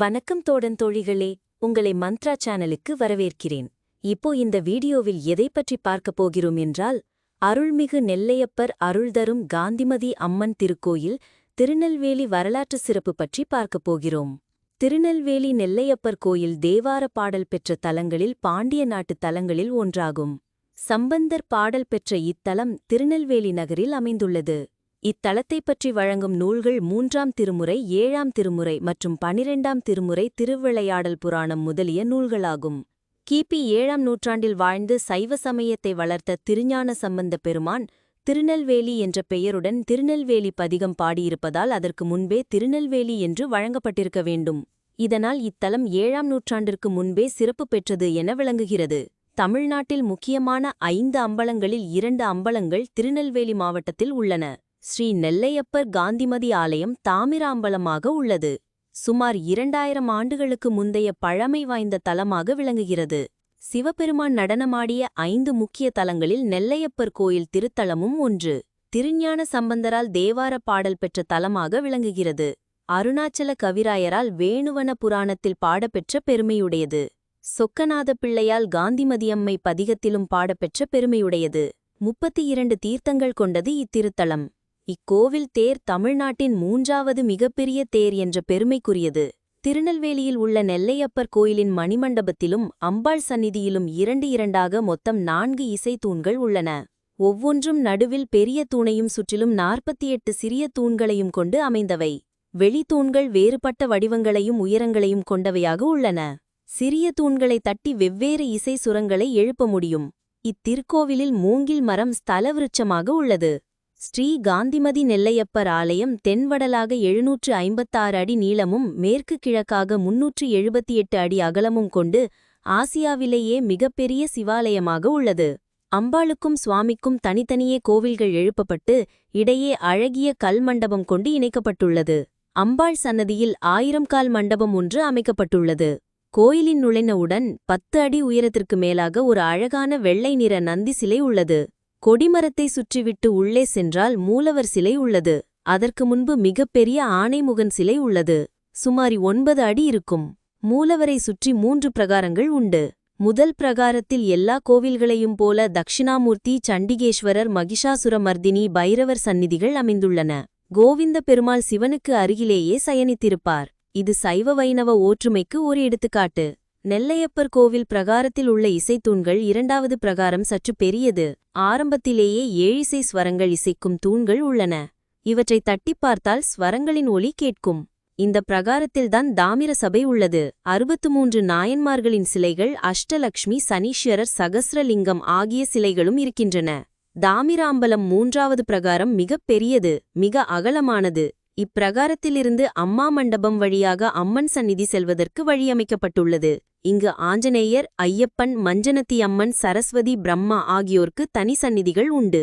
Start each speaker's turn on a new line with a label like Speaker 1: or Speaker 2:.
Speaker 1: வணக்கம் தோடன் தோழிகளே உங்களை மந்த்ரா சேனலுக்கு வரவேற்கிறேன். இப்போ இந்த வீடியோவில் எதை பற்றி பார்க்கப் போகிறோம் என்றால் அருள்மிகு நெல்லையப்பர் அருள்தரும் காந்திமதி அம்மன் திருக்கோயில் திருநெல்வேலி வரலாற்று சிறப்பு பற்றி பார்க்கப் போகிறோம். திருநெல்வேலி நெல்லையப்பர் கோயில் தேவார பாடல் பெற்ற தலங்களில் பாண்டிய நாட்டு தலங்களில் ஒன்றாகும். சம்பந்தர் பாடல் பெற்ற இத்தலம் திருநெல்வேலி நகரில் அமைந்துள்ளது. இத்தலத்தைப் பற்றி வழங்கும் நூல்கள் மூன்றாம் திருமுறை ஏழாம் திருமுறை மற்றும் பனிரெண்டாம் திருமுறை திருவிளையாடல் புராணம் முதலிய நூல்களாகும். கிபி ஏழாம் நூற்றாண்டில் வாழ்ந்து சைவ சமயத்தை வளர்த்த திருஞான சம்பந்த பெருமான் திருநெல்வேலி என்ற பெயருடன் திருநெல்வேலி பதிகம் பாடியிருப்பதால் அதற்கு முன்பே திருநெல்வேலி என்று வழங்கப்பட்டிருக்க வேண்டும். இதனால் இத்தலம் ஏழாம் நூற்றாண்டிற்கு முன்பே சிறப்பு பெற்றது என விளங்குகிறது. தமிழ்நாட்டில் முக்கியமான ஐந்து அம்பலங்களில் இரண்டு அம்பலங்கள் திருநெல்வேலி மாவட்டத்தில் உள்ளன. ஸ்ரீ நெல்லையப்பர் காந்திமதி ஆலயம் தாமிராம்பலமாக உள்ளது. சுமார் இரண்டாயிரம் ஆண்டுகளுக்கு முந்தைய பழமை வாய்ந்த தலமாக விளங்குகிறது. சிவபெருமான் நடனமாடிய ஐந்து முக்கிய தலங்களில் நெல்லையப்பர் கோயில் திருத்தலமும் ஒன்று. திருஞான சம்பந்தரால் தேவார பாடல் பெற்ற தலமாக விளங்குகிறது. அருணாச்சல கவிராயரால் வேணுவன புராணத்தில் பாடப்பெற்ற பெருமையுடையது. சொக்கநாத பிள்ளையால் காந்திமதியம்மை பதிகத்திலும் பாடப்பெற்ற பெருமையுடையது. முப்பத்தி இரண்டு தீர்த்தங்கள் கொண்டது இத்திருத்தலம். இக்கோவில் தேர் தமிழ்நாட்டின் மூன்றாவது மிகப்பெரிய தேர் என்ற பெருமைக்குரியது. திருநெல்வேலியில் உள்ள நெல்லையப்பர் கோயிலின் மணிமண்டபத்திலும் அம்பாள் சந்நிதியிலும் இரண்டு இரண்டாக மொத்தம் நான்கு இசை தூண்கள் உள்ளன. ஒவ்வொன்றும் நடுவில் பெரிய தூணையும் சுற்றிலும் நாற்பத்தி எட்டு சிறிய தூண்களையும் கொண்டு அமைந்தவை. வெளித்தூண்கள் வேறுபட்ட வடிவங்களையும் உயரங்களையும் கொண்டவையாக உள்ளன. சிறிய தூண்களை தட்டி வெவ்வேறு இசை சுரங்களை எழுப்ப முடியும். இத்திருக்கோவிலில் மூங்கில் மரம் ஸ்தலவிருட்சமாக உள்ளது. ஸ்ரீ காந்திமதி நெல்லையப்பர் ஆலயம் தென்வடலாக எழுநூற்று ஐம்பத்தாறு அடி நீளமும் மேற்கு கிழக்காக முன்னூற்று எழுபத்தி எட்டு அடி அகலமும் கொண்டு ஆசியாவிலேயே மிகப்பெரிய சிவாலயமாக உள்ளது. அம்பாளுக்கும் சுவாமிக்கும் தனித்தனியே கோவில்கள் எழுப்பப்பட்டு இடையே அழகிய கல் மண்டபம் கொண்டு இணைக்கப்பட்டுள்ளது. அம்பாள் சன்னதியில் ஆயிரம் கால் மண்டபம் ஒன்று அமைக்கப்பட்டுள்ளது. கோயிலின் நுழைந்தவுடன் பத்து அடி உயரத்திற்கு மேலாக ஒரு அழகான வெள்ளை நிற நந்தி சிலை உள்ளது. கொடிமரத்தை சுற்றிவிட்டு உள்ளே சென்றால் மூலவர் சிலை உள்ளது. அதற்கு முன்பு மிகப்பெரிய ஆனைமுகன் சிலை உள்ளது. சுமாரி ஒன்பது அடி இருக்கும். மூலவரை சுற்றி மூன்று பிரகாரங்கள் உண்டு. முதல் பிரகாரத்தில் எல்லா கோவில்களையும் போல தக்ஷிணாமூர்த்தி சண்டிகேஸ்வரர் மகிஷாசுரமர்தினி பைரவர் சந்நிதிகள் அமைந்துள்ளன. கோவிந்த பெருமாள் சிவனுக்கு அருகிலேயே சயனித்திருப்பார். இது சைவ வைணவ ஓற்றுமைக்கு ஒரு எடுத்துக்காட்டு. நெல்லையப்பர் கோவில் பிரகாரத்தில் உள்ள இசைத்தூண்கள் இரண்டாவது பிரகாரம் சற்று பெரியது. ஆரம்பத்திலேயே ஏழிசை ஸ்வரங்கள் இசைக்கும் தூண்கள் உள்ளன. இவற்றை தட்டிப் பார்த்தால் ஸ்வரங்களின் ஒலி கேட்கும். இந்த பிரகாரத்தில்தான் தாமிர சபை உள்ளது. அறுபத்து மூன்று நாயன்மார்களின் சிலைகள் அஷ்டலக்ஷ்மி சனீஸ்வரர் சகசிரலிங்கம் ஆகிய சிலைகளும் இருக்கின்றன. தாமிராம்பலம் மூன்றாவது பிரகாரம் மிகப் பெரியது மிக அகலமானது. இப்பிரகாரத்திலிருந்து அம்மா மண்டபம் வழியாக அம்மன் சந்நிதி செல்வதற்கு வழியமைக்கப்பட்டுள்ளது. இங்கு ஆஞ்சநேயர் ஐயப்பன் மஞ்சனத்தி அம்மன் சரஸ்வதி பிரம்மா ஆகியோர்க்கு தனி சந்நிதிகள் உண்டு.